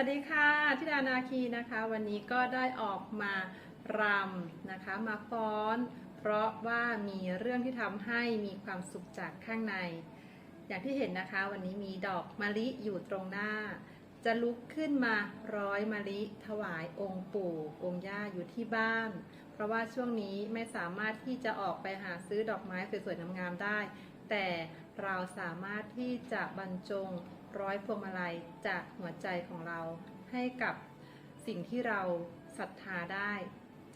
วัสดีค่ะทิดานาคีนะคะ วันนี้ก็ได้ออกมารำนะคะ มาฟ้อน เพราะว่ามีเรื่องที่ทำให้มีความสุขจากข้างใน อย่างที่เห็นนะคะ วันนี้มีดอกมะลิอยู่ตรงหน้า จะลุกขึ้นมาร้อยมะลิถวายองค์ปู่องค์ย่าอยู่ที่บ้าน เพราะว่าช่วงนี้ไม่สามารถที่จะออกไปหาซื้อดอกไม้สวยๆงามๆได้ แต่เราสามารถที่จะบรรจง ร้อยพวงมาลัยจากหัวใจของเรา ให้กับสิ่งที่เราศรัทธาได้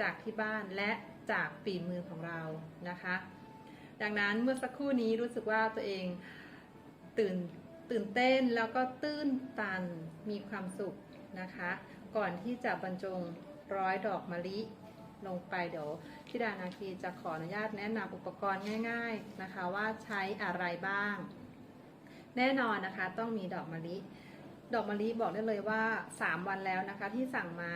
จากที่บ้านและจากฝีมือของเรานะคะ ดังนั้นเมื่อสักครู่นี้รู้สึกว่าตัวเองตื่นตื่นเต้นแล้วก็ตื้นตันมีความสุขนะคะ ก่อนที่จะบรรจงร้อยดอกมะลิลงไปเดี๋ยวทิดานาคีจะขออนุญาตแนะนำอุปกรณ์ง่าย ๆนะคะ ว่าใช้อะไรบ้าง แน่นอนนะคะ ต้องมีดอกมะลิ ดอกมะลิบอกได้เลยว่า 3 วันแล้วนะคะที่สั่งมา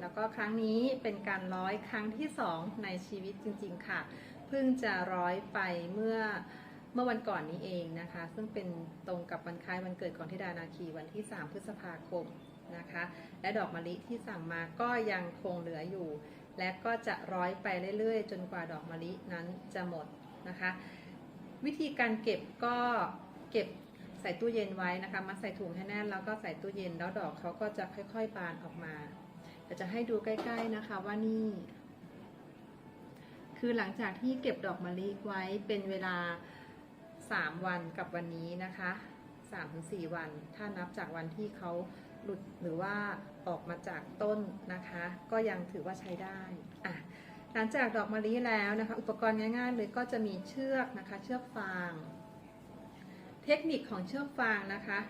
แล้วก็ครั้งนี้เป็นการร้อยครั้งที่ 2 ในชีวิตจริง ๆ ค่ะ เพิ่งจะร้อยไปเมื่อเมื่อวันก่อนนี้เองนะคะ ซึ่งเป็นตรงกับวันคล้ายวันเกิดของธิดานาคีวันที่ 3 พฤษภาคมนะคะ และดอกมะลิที่สั่งมาก็ยังคงเหลืออยู่ และก็จะร้อยไปเรื่อยๆ จนกว่าดอกมะลินั้นจะหมดนะคะ วิธีการเก็บก็เก็บ ส่ตู้เย็นไว้นะคะมาใส่ถุงให้แน่นแล้วก็ใส่ตู้เย็นแล้วดอกเขาก็จะค่อยๆบานออกมาเดี๋ยวจะให้ดูใกล้ๆนะคะว่านี่ คือหลังจากที่เก็บดอกมะลิไว้เป็นเวลา 3 วันกับวันนี้นะคะ3-4 วัน ถ้านับจากวันที่เขาหลุดหรือว่าออกมาจากต้นนะคะ ก็ยังถือว่าใช้ได้อะหลังจากดอกมะลิแล้วนะคะ อุปกรณ์ง่ายๆเลยก็จะมีเชือกนะคะ เชือกฟาง เทคนิคของเชือกฟางนะคะ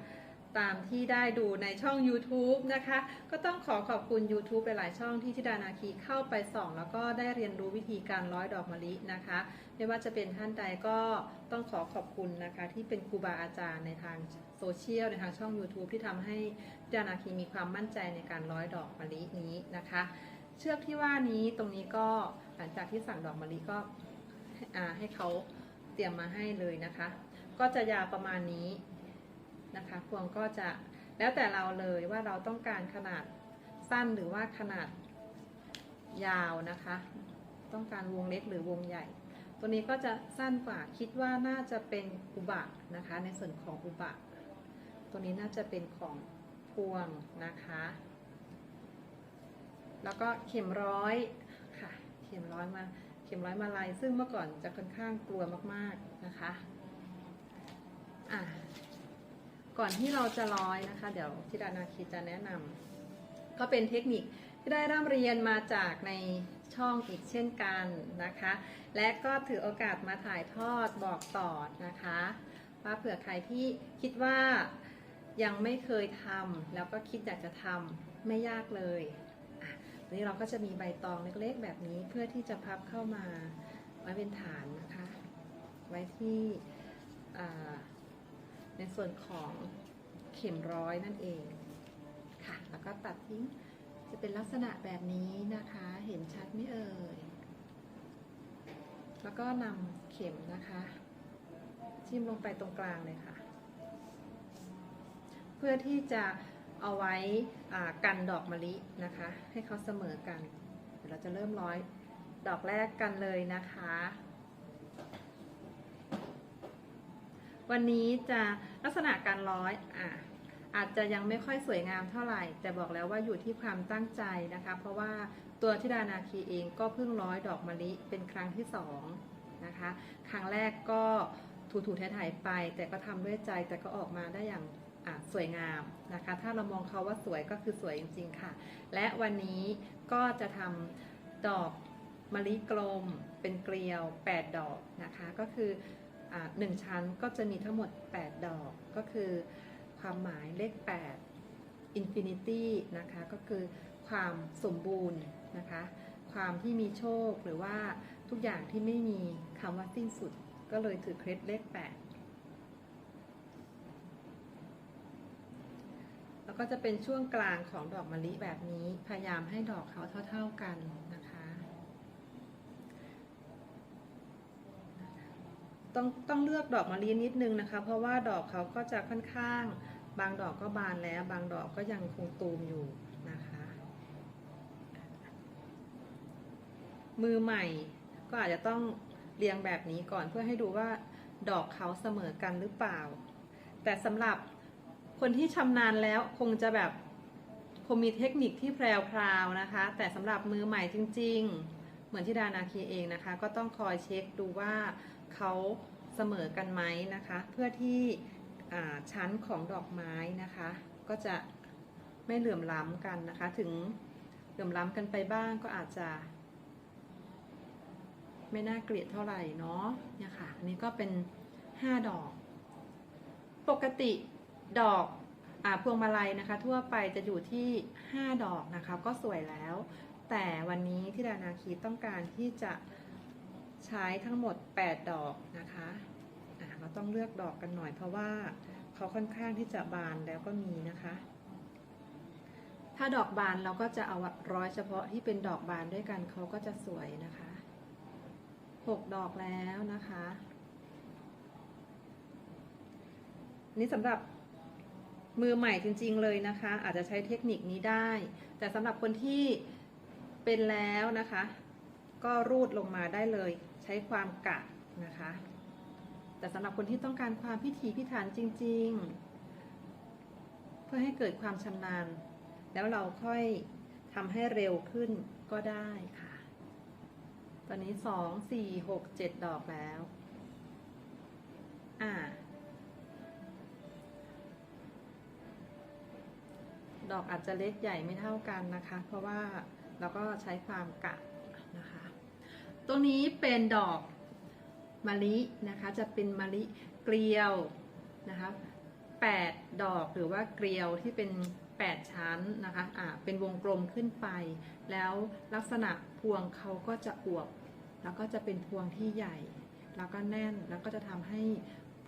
ตามที่ได้ดูในช่อง YouTube นะคะ ก็ต้องขอขอบคุณ YouTube หลายช่องที่ธิดานาคีเข้าไปส่อง แล้วก็ได้เรียนรู้วิธีการร้อยดอกมะลินะคะ ไม่ว่าจะเป็นท่านใดก็ต้องขอขอบคุณนะคะ ที่เป็นครูบาอาจารย์ในทางโซเชียลในทางช่อง YouTube ที่ทำให้ธิดานาคีมีความมั่นใจในการร้อยดอกมะลินี้นะคะ เชือกที่ว่านี้ตรงนี้ก็หลังจากที่สั่งดอกมะลิก็ให้เขาเตรียมมาให้เลยนะคะ ก็จะยาวประมาณนี้นะคะพวงก็จะแล้วแต่เราเลยว่าเราต้องการขนาดสั้นหรือว่าขนาดยาวนะคะ ต้องการวงเล็กหรือวงใหญ่ ตัวนี้ก็จะสั้นกว่าคิดว่าน่าจะเป็นอุบะนะคะ ในส่วนของอุบะตัวนี้น่าจะเป็นของพวงนะคะ แล้วก็เข็มร้อยค่ะ เข็มร้อยมาเข็มร้อยมาลายซึ่งเมื่อก่อนจะค่อนข้างกลัวมากๆนะคะ อะก่อนที่เราจะร้อยนะคะ เดี๋ยวทิดานาคีจะแนะนำก็เป็นเทคนิคที่ได้ร่ำเรียนมาจากในช่องอีกเช่นกันนะคะ และก็ถือโอกาสมาถ่ายทอดบอกต่อนะคะ ว่าเผื่อใครที่คิดว่ายังไม่เคยทำแล้วก็คิดอยากจะทำไม่ยากเลยนนี้เราก็จะมีใบตองเล็กๆ แบบนี้เพื่อที่จะพับเข้ามาไว้เป็นฐานนะคะ ไว้ที่อ่า ในส่วนของเข็มร้อยนั่นเองค่ะ แล้วก็ตัดทิ้งจะเป็นลักษณะแบบนี้นะคะ เห็นชัดไหมเอ่ย แล้วก็นำเข็มนะคะ จิ้มลงไปตรงกลางเลยค่ะ เพื่อที่จะเอาไว้กันดอกมะลินะคะ ให้เขาเสมอกัน เดี๋ยวเราจะเริ่มร้อยดอกแรกกันเลยนะคะ วันนี้จะลักษณะการร้อยอะอาจจะยังไม่ค่อยสวยงามเท่าไหร่ แต่บอกแล้วว่าอยู่ที่ความตั้งใจนะคะ เพราะว่าตัวทิดานาคีเองก็เพิ่งร้อยดอกมะลิเป็นครั้งที่สองนะคะ ครั้งแรกก็ถูๆถ่ายๆไป แต่ก็ทำด้วยใจแต่ก็ออกมาได้อย่างสวยงามนะคะ ถ้าเรามองเขาว่าสวยก็คือสวยจริงๆค่ะ และวันนี้ก็จะทำดอกมะลิกลมเป็นเกลียว 8 ดอกนะคะ ก็คือ หนึ่งชั้นก็จะมีทั้งหมด 8 ดอกก็คือความหมายเลข 8 Infinity นะคะก็คือความสมบูรณ์นะคะ ความที่มีโชคหรือว่าทุกอย่างที่ไม่มีคำว่าสิ้นสุด ก็เลยถือเคล็ดเลข 8 แล้วก็จะเป็นช่วงกลางของดอกมะลิแบบนี้พยายามให้ดอกเขาเท่า ๆกันนะคะ ต้องต้องเลือกดอกมะลินิดนึงนะคะ เพราะว่าดอกเขาก็จะค่อนข้าง บางดอกก็บานแล้ว บางดอกก็ยังคงตูมอยู่นะคะ มือใหม่ก็อาจจะต้องเรียงแบบนี้ก่อนเพื่อให้ดูว่าดอกเขาเสมอกันหรือเปล่า แต่สำหรับคนที่ชำนาญแล้วคงจะแบบคงมีเทคนิคที่แพรวๆนะคะ แต่สำหรับมือใหม่จริง ๆ เหมือนที่ดานาคีเองนะคะ ก็ต้องคอยเช็คดูว่า เขาเสมอกันไหมนะคะ เพื่อที่ชั้นของดอกไม้นะคะ ก็จะไม่เหลื่อมล้ำกันนะคะ ถึงเหลื่อมล้ำกันไปบ้างก็อาจจะ ไม่น่าเกลียดเท่าไหร่เนาะเนี่ยค่ะอันนี้ก็เป็น 5 ดอก ปกติดอกอพวงมาลัยนะคะ ทั่วไปจะอยู่ที่ 5 ดอกนะคะ ก็สวยแล้ว แต่วันนี้ที่ดานาคีต้องการที่จะ ใช้ทั้งหมด 8 ดอกนะคะะเราต้องเลือกดอกกันหน่อยเพราะว่าเขาค่อนข้างที่จะบานแล้วก็มีนะคะ ถ้าดอกบานเราก็จะเอาร้อยเฉพาะที่เป็นดอกบานด้วยกันเขาก็จะสวยนะคะหกดอกแล้วนะคะนี่สำหรับมือใหม่จริง ๆ เลยนะคะ อาจจะใช้เทคนิคนี้ได้ แต่สำหรับคนที่เป็นแล้วนะคะ ก็รูดลงมาได้เลย ใช้ความกะนะคะ แต่สำหรับคนที่ต้องการความพิถีพิถันจริง ๆ เพื่อให้เกิดความชำนาญ แล้วเราค่อยทำให้เร็วขึ้นก็ได้ค่ะ ตอนนี้สองสี่หกเจ็ดดอกแล้ว อ่า ดอกอาจจะเล็กใหญ่ไม่เท่ากันนะคะ เพราะว่าเราก็ใช้ความกะนะคะ ตรงนี้เป็นดอกมะลินะคะจะเป็นมะลิเกลียวนะคะแปดดอกหรือว่าเกลียวที่เป็น 8 ชั้นนะคะอ่าเป็นวงกลมขึ้นไป แล้วลักษณะพวงเขาก็จะอวบ แล้วก็จะเป็นพวงที่ใหญ่ แล้วก็แน่นแล้วก็จะทำให้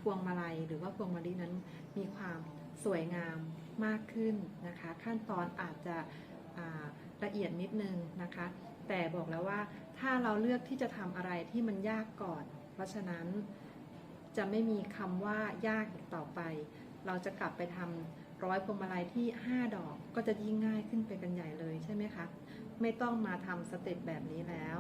พวงมาลัยหรือว่าพวงมะลินั้นมีความสวยงามมากขึ้นนะคะ ขั้นตอนอาจจะละเอียดนิดนึงนะคะ แต่บอกแล้วว่า ถ้าเราเลือกที่จะทำอะไรที่มันยากก่อน เพราะฉะนั้นจะไม่มีคำว่ายากอีกต่อไป เราจะกลับไปทำร้อยพวงมาลัยที่ 5 ดอกก็จะยิ่งง่ายขึ้นไปกันใหญ่เลยใช่ไหมคะ ไม่ต้องมาทำสเต็ปแบบนี้แล้ว